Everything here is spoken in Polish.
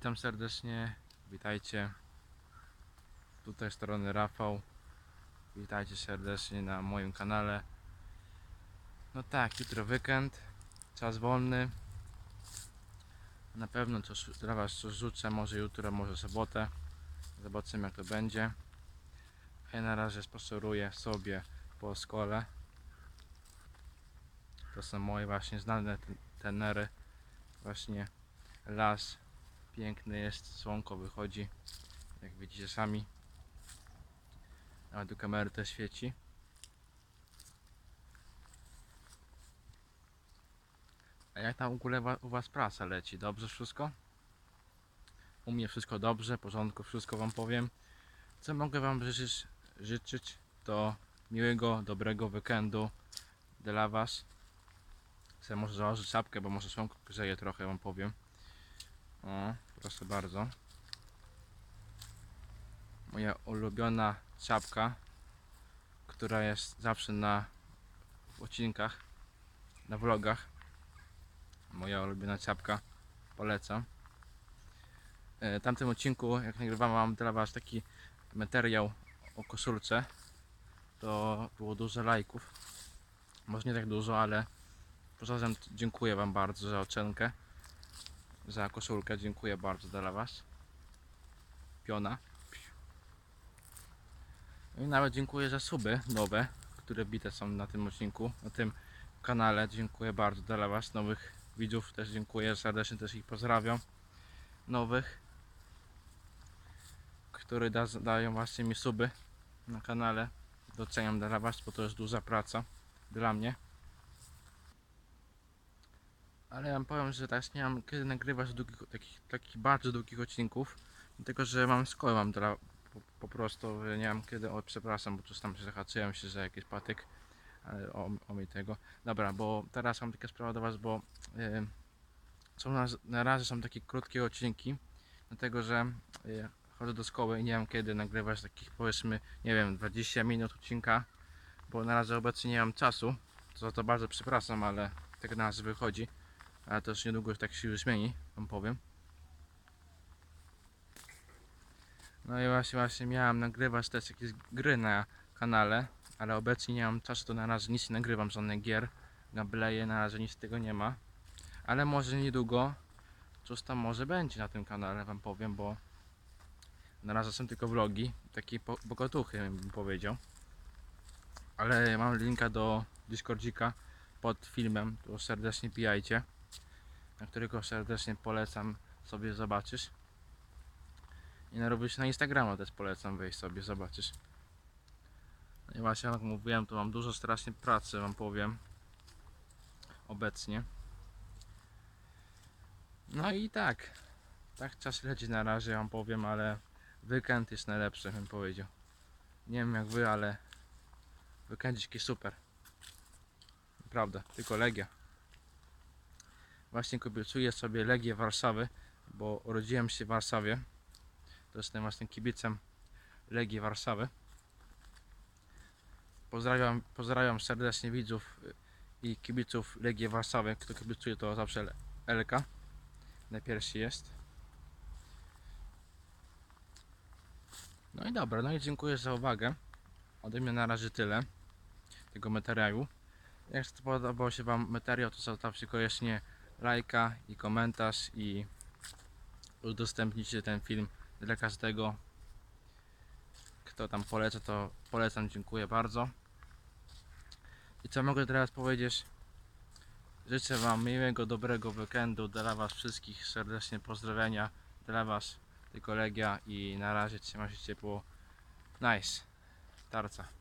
Witam serdecznie, witajcie. Tutaj strony Rafał. Witajcie serdecznie na moim kanale. No tak, jutro weekend, czas wolny. Na pewno coś, dla Was coś rzucę, może jutro, może sobotę. Zobaczymy jak to będzie. Ja na razie spaceruję sobie po szkole. To są moje właśnie znane ten- tenery. Właśnie las piękny jest, słonko wychodzi. Jak widzicie sami. Nawet do kamery to świeci. A jak tam w ogóle u Was praca leci? Dobrze wszystko? U mnie wszystko dobrze, porządku, wszystko Wam powiem. Co mogę Wam życzyć, życzyć to miłego, dobrego weekendu dla Was. Chcę może założyć czapkę, bo może słonko grzeje trochę, Wam powiem. O, proszę bardzo. Moja ulubiona czapka, która jest zawsze na odcinkach, na vlogach. Moja ulubiona czapka, polecam. E, W tamtym odcinku, jak nagrywam, mam dla Was taki materiał o koszulce. To było dużo lajków. Może nie tak dużo, ale poza tym dziękuję Wam bardzo za ocenkę za koszulkę. Dziękuję bardzo dla Was. Piona. No i nawet dziękuję za suby nowe, które bite są na tym odcinku, na tym kanale. Dziękuję bardzo dla Was. Nowych widzów też dziękuję. Serdecznie też ich pozdrawiam. Nowych, które da, dają właśnie mi suby na kanale. Doceniam dla Was, bo to jest duża praca dla mnie. Ale wam powiem, że teraz nie mam kiedy nagrywać długich, takich, takich bardzo długich odcinków. Dlatego, że mam szkołę, mam dla, po, po prostu nie mam kiedy, o przepraszam, bo coś tam się zahaczyłem się za jakiś patyk. Ale o, o mi tego. Dobra, bo teraz mam taka sprawa do Was, bo yy, są na, na razie są takie krótkie odcinki, dlatego że yy, chodzę do szkoły i nie mam kiedy nagrywać takich powiedzmy, nie wiem, 20 minut odcinka, bo na razie obecnie nie mam czasu. Za to bardzo przepraszam, ale tak na razie wychodzi ale już niedługo tak się już zmieni, wam powiem. No i właśnie, właśnie miałem nagrywać też jakieś gry na kanale, ale obecnie nie mam czasu, to na razie nic nie nagrywam, żadnych gier, gambleje, na razie nic z tego nie ma. Ale może niedługo coś tam może będzie na tym kanale, wam powiem, bo na razie są tylko vlogi, takie po- bogatuchy bym powiedział. Ale mam linka do Discordzika pod filmem, to serdecznie pijajcie na którego serdecznie polecam sobie zobaczysz. I na również na Instagrama też polecam wejść sobie zobaczysz. No i właśnie jak mówiłem, to mam dużo strasznie pracy wam powiem. Obecnie. No i tak. Tak czas leci na razie wam powiem, ale weekend jest najlepszy bym powiedział. Nie wiem jak wy, ale weekendziki super. Prawda, tylko Legia. Właśnie kibicuje sobie Legię Warszawy, bo urodziłem się w Warszawie. To jestem właśnie kibicem Legii Warszawy. Pozdrawiam, pozdrawiam serdecznie widzów i kibiców Legii Warszawy. Kto kibicuje to zawsze Elka. Najpierwszy jest. No i dobra, no i dziękuję za uwagę. Ode mnie na razie tyle tego materiału. Jak spodobał się Wam materiał, to zostawcie koniecznie lajka i komentarz i udostępnijcie ten film dla każdego kto tam poleca to polecam, dziękuję bardzo. I co mogę teraz powiedzieć? Życzę wam miłego, dobrego weekendu dla was wszystkich serdecznie pozdrowienia dla was tylko Legia i na razie trzymajcie się ciepło nice tarca